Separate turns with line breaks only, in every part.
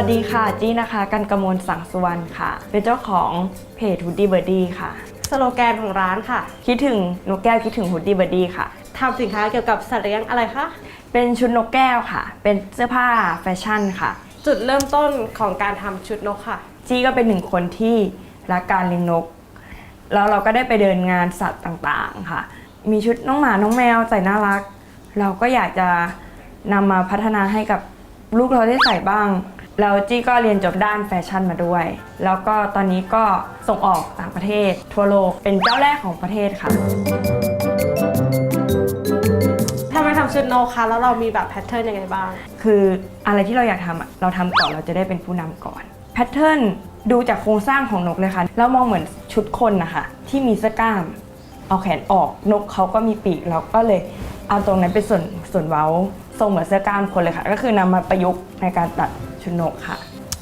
จี้นะคะกันกมลสังสุวรรณค่ะ เป็นเจ้าของเพจ h o o d i e Birdie ค่ะ
สโลแกนของร้านค่ะ
คิดถึงนกแก้วคิดถึง h o o d i e Birdie ค่ะ
ทำสินค้าเกี่ยวกับสัตว์เลี้ยงอะไรคะ
เป็นชุดนกแก้วค่ะ เป็นเสื้อผ้าแฟชั่นค่ะ
จุดเริ่มต้นของการทำชุดนกค่ะ
จี้ก็เป็นหนึ่งคนที่รักการเลี้ยงนก แล้วเราก็ได้ไปเดินงานสัตว์ต่างๆค่ะ มีชุดน้องหมาน้องแมวใส่น่ารัก เราก็อยากจะนำมาพัฒนาให้กับลูกเราได้ใส่บ้าง แล้วจี้ก็เรียนจบด้านแฟชั่นมาด้วย แล้วก็ตอนนี้ก็ส่งออกต่างประเทศ ทั่วโลกเป็นเจ้าแรกของประเทศค่ะ
ทำไมทำชุดนกคะแล้วเรามีแบบแพทเทิร์นยังไงบ้าง
คืออะไรที่เราอยากทำอะเราทำก่อนเราจะได้เป็นผู้นำก่อนแพทเทิร์นดูจากโครงสร้างของนกเลยค่ะแล้วมองเหมือนชุดคนนะคะที่มีเสื้อกล้าม เอาแขนออกนกเขาก็มีปีกเราก็เลยเอาตรงนั้นเป็นส่วนส่วนเว้าทรงเหมือนเสื้อกล้ามคนเลยค่ะ ก็คือนำมาประยุกต์ในการตัด ชุดนกค่ะ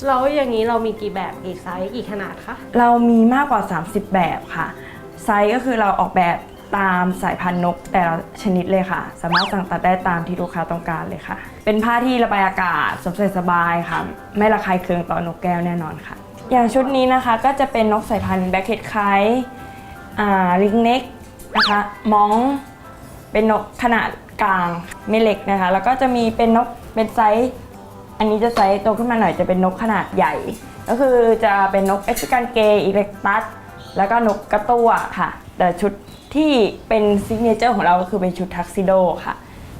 แล้วอย่างนี้เรามีกี่แบบกี่ไซส์กี่ขนาดคะ
เรามีมากกว่า 30 แบบค่ะ ไซส์ก็คือเราออกแบบตามสายพันธุ์นกแต่ละชนิดเลยค่ะ สามารถสั่งตัดได้ตามที่ลูกค้าต้องการเลยค่ะ เป็นผ้าที่ระบายอากาศสวมใส่สบายค่ะ ไม่ระคายเคืองต่อนกแก้วแน่นอนค่ะ อย่างชุดนี้นะคะก็จะเป็นนกสายพันธุ์แบ็คเฮดไคอ่าลิงเน็กนะคะมองเป็นนกขนาดกลางไม่เล็กนะคะ แล้วก็จะมีเป็นนกเป็นไซส์ อันนี้จะไซส์โตขึ้นมาหน่อยจะเป็นนกขนาดใหญ่ ก็คือจะเป็นนกเอฟริกันเกย์อิเล็กตัสแล้วก็นกกระตั้วค่ะ แต่ชุดที่เป็นซิกเนเจอร์ของเราก็คือเป็นชุดทักซิโดค่ะ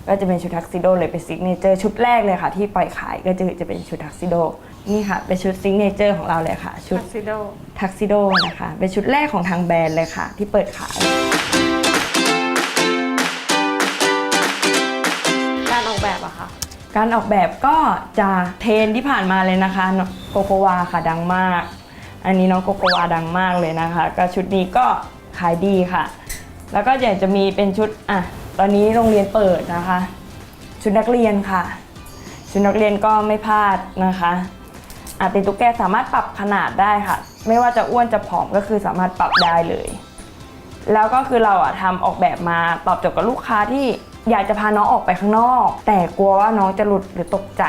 ก็จะเป็นชุดทักซิโดเลยเป็นซิกเนเจอร์ชุดแรกเลยค่ะ ที่ปล่อยขายก็จะจะเป็นชุดทักซิโดนี่ค่ะ เป็นชุดซิกเนเจอร์ของเราเลยค่ะ ชุด
ทักซิโด
ทักซิโดนะคะ เป็นชุดแรกของทางแบรนด์เลยค่ะ ที่เปิดขาย
การออกแบบ
ก็จะเทรนที่ผ่านมาเลยนะคะโกโกวาค่ะดังมาก อันนี้น้องโกโกวาดังมากเลยนะคะ ก็ชุดนี้ก็ขายดีค่ะ แล้วก็อยากจะมีเป็นชุดอะตอนนี้โรงเรียนเปิดนะคะ ชุดนักเรียนค่ะ ชุดนักเรียนก็ไม่พลาดนะคะอะเป็นตุ๊กแกสามารถปรับขนาดได้ค่ะ ไม่ว่าจะอ้วนจะผอมก็คือสามารถปรับได้เลย แล้วก็คือเราอะทำออกแบบมาตอบโจทย์กับลูกค้าที่ อยากจะพาน้องออกไปข้างนอก แต่กลัวว่าน้องจะหลุดหรือตกใจ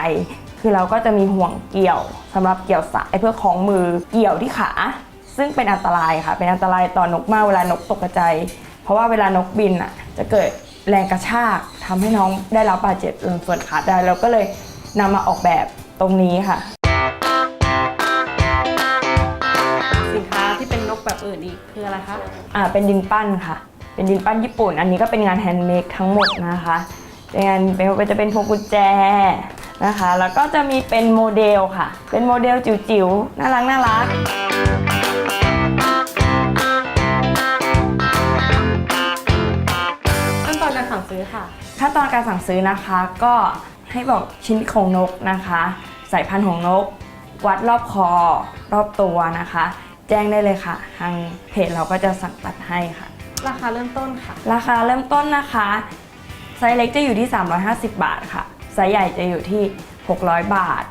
คือเราก็จะมีห่วงเกี่ยวสำหรับเกี่ยวสายเพื่อคล้องมือเกี่ยวที่ขา ซึ่งเป็นอันตรายค่ะ เป็นอันตรายต่อนกมากเวลานกตกใจายเพราะว่าเวลานกบินอะจะเกิดแรงกระชากทำให้น้องได้รับบาดเจ็บส่วนขาได้เราก็เลยนำมาออกแบบตรงนี้ค่ะ
สินค้าที่เป็นนกแบบอื่นอีกคืออะไรคะ
อ่า เป็นดินปั้นค่ะ เป็นดินปั้นญี่ปุ่น อันนี้ก็เป็นงานแฮนด์เมดทั้งหมดนะคะเป็นงานเป็นจะเป็นพวงกุญแจนะคะ แล้วก็จะมีเป็นโมเดลค่ะ เป็นโมเดลจิ๋วๆ น่ารักน่ารัก
ขั้นตอนการสั่งซื้อค่ะ
ขั้นตอนการสั่งซื้อนะคะ ก็ให้บอกชิ้นของนกนะคะ สายพันธุ์ของนก วัดรอบคอ รอบตัวนะคะ แจ้งได้เลยค่ะ ทางเพจเราก็จะสั่งตัดให้ค่ะ
ราคาเริ่มต้นค่ะ
ราคาเริ่มต้นนะคะ ไซส์เล็กจะอยู่ที่ 350 บาทค่ะ ไซส์ใหญ่จะอยู่ที่ 600 บาท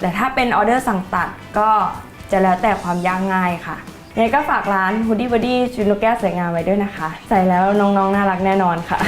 แต่ถ้าเป็นออเดอร์สั่งตัดก็จะแล้วแต่ความยากง่ายค่ะยังไงก็ฝากร้าน Hoodie Body ชุดนกแก้วสวยงามไว้ด้วยนะคะ ใส่แล้วน้องๆ น่ารักแน่นอนค่ะ